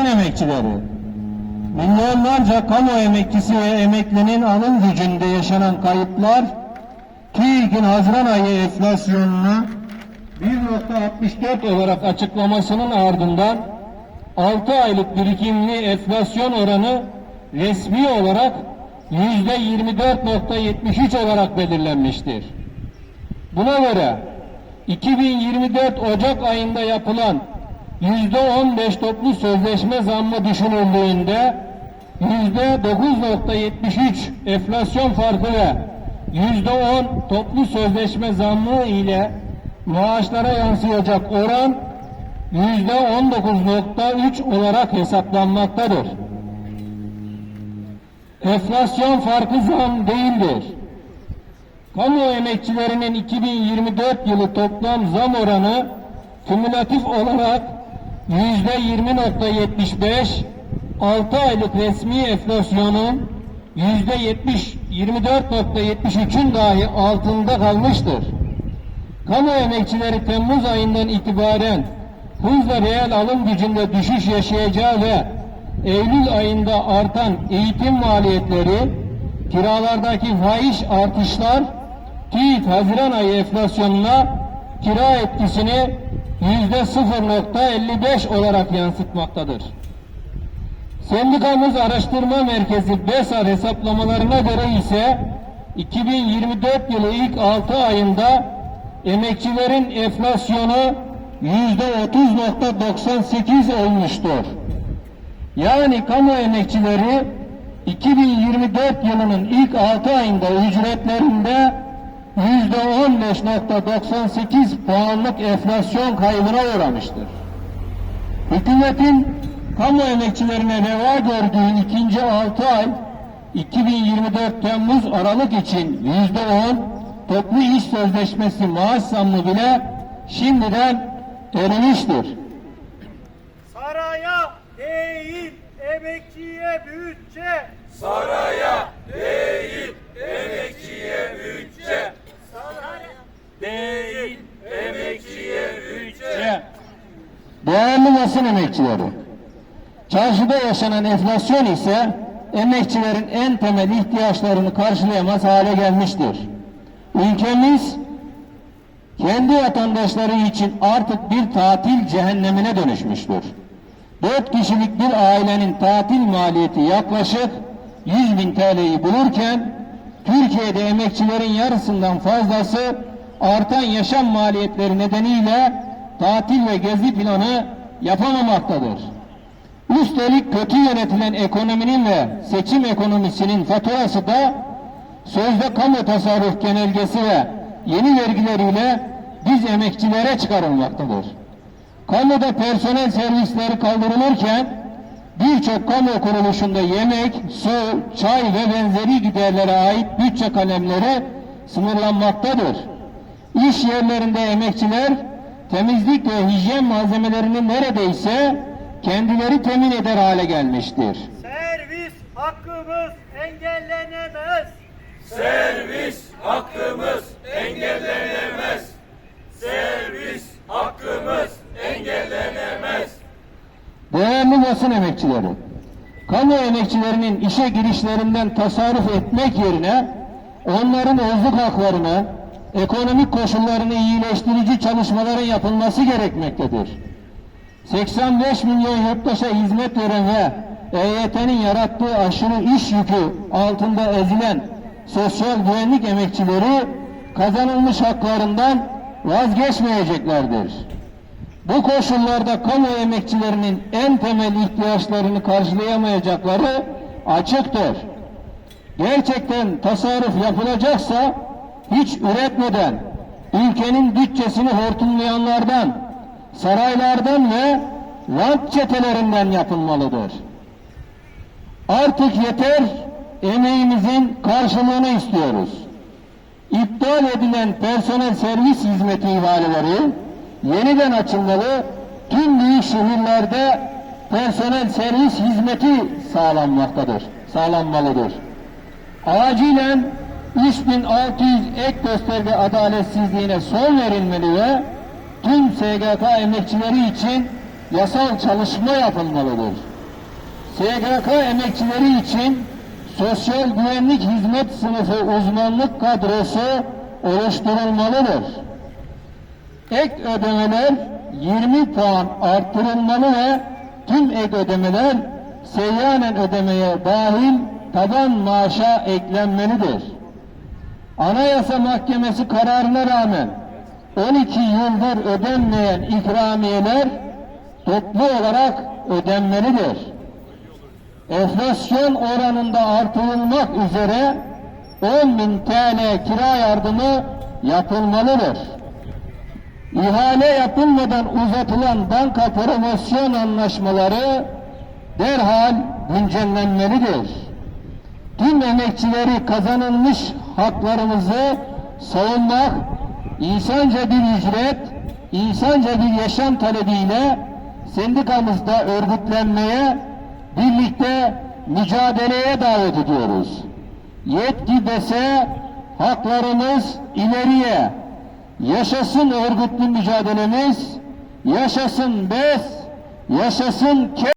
basın emekçileri, milyonlarca kamu emekçisi ve emeklinin alım gücünde yaşanan kayıplar, TÜİK'in Haziran ayı enflasyonunu 1.64 olarak açıklamasının ardından 6 aylık birikimli enflasyon oranı resmi olarak %24.73 olarak belirlenmiştir. Buna göre 2024 Ocak ayında yapılan %15 toplu sözleşme zammı düşünüldüğünde %9.73 enflasyon farkı ve %10 toplu sözleşme zammı ile maaşlara yansıyacak oran %19.3 olarak hesaplanmaktadır. Enflasyon farkı zam değildir. Kamu emekçilerinin 2024 yılı toplam zam oranı kümülatif olarak yüzde 20.75, 6 aylık resmi enflasyonun yüzde 70, 24.73'ün dahi altında kalmıştır. Kamu emekçileri Temmuz ayından itibaren hızla reel alım gücünde düşüş yaşayacağı ve Eylül ayında artan eğitim maliyetleri, kiralardaki fahiş artışlar, TÜİK Haziran ayı enflasyonuna kira etkisini 0.55 olarak yansıtmaktadır. Sendikamız Araştırma Merkezi BESAR hesaplamalarına göre ise 2024 yılı ilk 6 ayında emekçilerin enflasyonu yüzde 30.98 olmuştur. Yani kamu emekçileri 2024 yılının ilk 6 ayında ücretlerinde 15.98 puanlık enflasyon kaybına uğramıştır. Hükümetin kamu emekçilerine reva gördüğü ikinci 6 ay 2024 Temmuz Aralık için yüzde 10 toplu iş sözleşmesi maaş zammı bile şimdiden erimiştir. Saraya değil emekçiye bütçe. Saraya değil emekçiye bütçe. Saraya Değil emekçiye bütçe. Değerli basın emekçileri, çarşıda yaşanan enflasyon ise emekçilerin en temel ihtiyaçlarını karşılayamaz hale gelmiştir. Ülkemiz kendi vatandaşları için artık bir tatil cehennemine dönüşmüştür. Dört kişilik bir ailenin tatil maliyeti yaklaşık 100 bin TL'yi bulurken Türkiye'de emekçilerin yarısından fazlası artan yaşam maliyetleri nedeniyle tatil ve gezi planı yapamamaktadır. Üstelik kötü yönetilen ekonominin ve seçim ekonomisinin faturası da sözde kamu tasarruf genelgesi ve yeni vergileriyle biz emekçilere çıkarılmaktadır. Kamuda personel servisleri kaldırılırken birçok kamu kuruluşunda yemek, su, çay ve benzeri giderlere ait bütçe kalemleri sınırlanmaktadır. İş yerlerinde emekçiler temizlik ve hijyen malzemelerini neredeyse kendileri temin eder hale gelmiştir. servis hakkımız engellenemez. Servis hakkımız engellenemez. Servis hakkımız engellenemez. Değerli basın emekçileri, kamu emekçilerinin işe girişlerinden tasarruf etmek yerine onların özlük haklarını, ekonomik koşullarını iyileştirici çalışmaların yapılması gerekmektedir. 85 milyon yurttaşa hizmet veren ve EYT'nin yarattığı aşırı iş yükü altında ezilen sosyal güvenlik emekçileri kazanılmış haklarından vazgeçmeyeceklerdir. Bu koşullarda kamu emekçilerinin en temel ihtiyaçlarını karşılayamayacakları açıktır. Gerçekten tasarruf yapılacaksa hiç üretmeden ülkenin bütçesini hortumlayanlardan, saraylardan ve rant çetelerinden yapılmalıdır. Artık yeter, emeğimizin karşılığını istiyoruz. İptal edilen personel servis hizmeti ihaleleri yeniden açılmalı, tüm büyük şehirlerde personel servis hizmeti sağlanmaktadır, sağlanmalıdır. Acilen 3600 ek gösterge adaletsizliğine son verilmeli ve tüm SGK emekçileri için yasal çalışma yapılmalıdır. SGK emekçileri için sosyal güvenlik hizmet sınıfı uzmanlık kadrosu oluşturulmalıdır. Ek ödemeler 20 puan artırılmalı ve tüm ek ödemeler seyyanen ödemeye dahil taban maaşa eklenmelidir. Anayasa Mahkemesi kararına rağmen 12 yıldır ödenmeyen ikramiyeler toplu olarak ödenmelidir. Enflasyon oranında artırılmak üzere 10 bin TL kira yardımı yapılmalıdır. İhale yapılmadan uzatılan banka promosyon anlaşmaları derhal güncellenmelidir. Tüm emekçileri kazanılmış haklarımızı savunmak, insanca bir ücret, insanca bir yaşam talebiyle sendikamızda örgütlenmeye, birlikte mücadeleye davet ediyoruz. Yetki dese haklarımız ileriye, yaşasın örgütlü mücadelemiz, yaşasın BES, yaşasın KE